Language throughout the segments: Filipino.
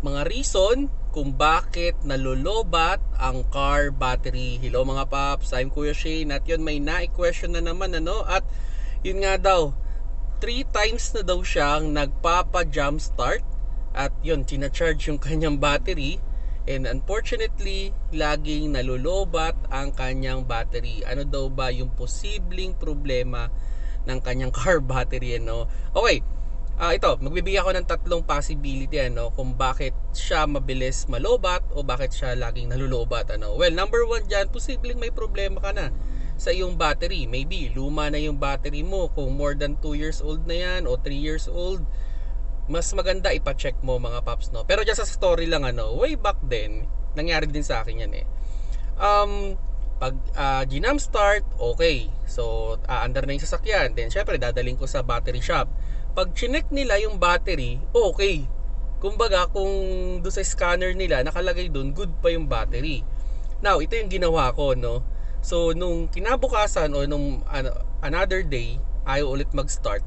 mga reason kung bakit nalulobat ang car battery. Hello mga paps, I'm Kuya Shane at yun may na-question na naman ano at yun nga daw, 3 times na daw siyang nagpapa-jump start at yun, tina-charge yung kanyang battery and unfortunately, laging nalulobat ang kanyang battery. Ano daw ba yung posibleng problema ng kanyang car battery ano? Okay, Ah, ito, magbibigay ako ng tatlong possibility ano kung bakit siya mabilis malobat o bakit siya laging nalulobat ano. Well, number one diyan, posibleng may problema ka na sa iyong battery. Maybe luma na yung battery mo kung more than 2 years old na yan o 3 years old. Mas maganda ipa-check mo mga paps no. Pero just sa story lang ano, way back then, nangyari din sa akin yan eh. Um, pag uh, ginam start, okay. So, aandar na yung sasakyan. Then, syempre, dadaling ko sa battery shop pag chinek nila yung battery, okay. Kumbaga, kung do sa scanner nila, nakalagay doon, good pa yung battery. Now, ito yung ginawa ko, no? So, nung kinabukasan o nung ano, another day, ayaw ulit mag-start,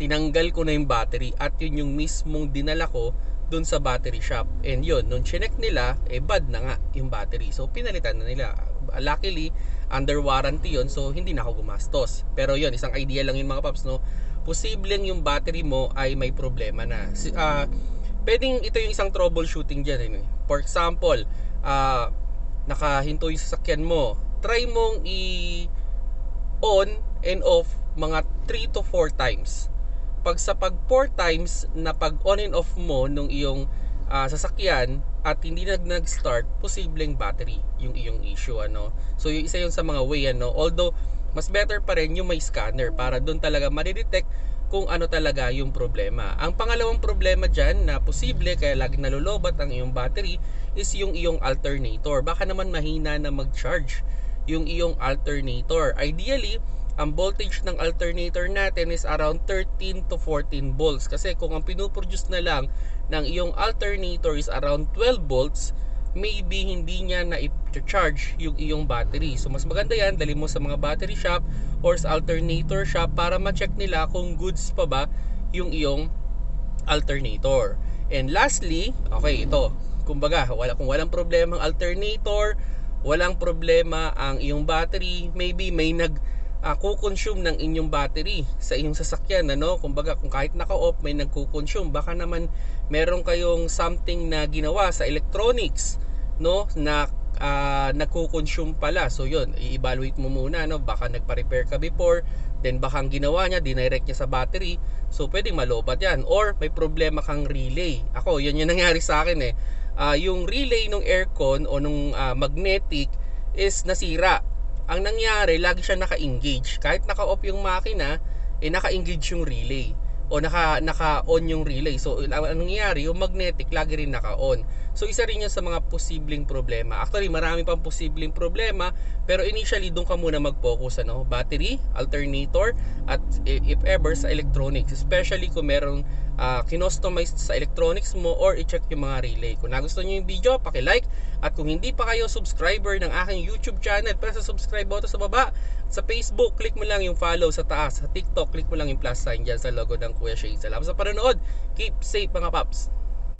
tinanggal ko na yung battery at yun yung mismong dinala ko doon sa battery shop. And yun, nung chinek nila, eh bad na nga yung battery. So, pinalitan na nila. Luckily, under warranty yun, so hindi na ako gumastos. Pero yun, isang idea lang yun mga paps, no? posibleng yung battery mo ay may problema na. Uh, pwedeng ito yung isang troubleshooting dyan. Eh. For example, uh, nakahinto yung sasakyan mo. Try mong i-on and off mga 3 to 4 times. Pag sa pag 4 times na pag on and off mo nung iyong uh, sasakyan at hindi nag nag-start, posibleng battery yung iyong issue ano. So yung isa yung sa mga way ano. Although mas better pa rin yung may scanner para doon talaga madidetect kung ano talaga yung problema. Ang pangalawang problema dyan na posible kaya lagi nalulobat ang iyong battery is yung iyong alternator. Baka naman mahina na mag-charge yung iyong alternator. Ideally, ang voltage ng alternator natin is around 13 to 14 volts. Kasi kung ang pinuproduce na lang ng iyong alternator is around 12 volts, maybe hindi niya na i-charge yung iyong battery. So mas maganda yan, dali mo sa mga battery shop or sa alternator shop para ma-check nila kung goods pa ba yung iyong alternator. And lastly, okay, ito. Kumbaga, wala kung walang problema ang alternator, walang problema ang iyong battery, maybe may nag uh, kukonsume ng inyong battery sa inyong sasakyan ano? Kumbaga kung kahit naka-off may nagko-consume baka naman meron kayong something na ginawa sa electronics no? Na uh, nagko-consume pala. So yun i-evaluate mo muna no? Baka nagpa-repair ka before then baka ang ginawa niya dinirect niya sa battery. So pwedeng malobat yan. Or may problema kang relay. Ako yun yung nangyari sa akin eh. Uh, yung relay ng aircon o nung uh, magnetic is nasira ang nangyari, lagi siya naka-engage. Kahit naka-off yung makina, eh naka-engage yung relay o naka naka-on yung relay. So ang nangyayari, yung magnetic lagi rin naka-on. So isa rin 'yan sa mga posibleng problema. Actually, marami pang posibleng problema, pero initially doon ka muna mag-focus ano, battery, alternator at if ever sa electronics, especially kung merong uh, kinostomized sa electronics mo or i-check yung mga relay. Kung nagustuhan niyo yung video, paki-like at kung hindi pa kayo subscriber ng aking YouTube channel, press sa subscribe button sa baba sa Facebook, click mo lang yung follow sa taas. Sa TikTok, click mo lang yung plus sign dyan sa logo ng Kuya Shane. Salamat sa panonood. Keep safe mga paps.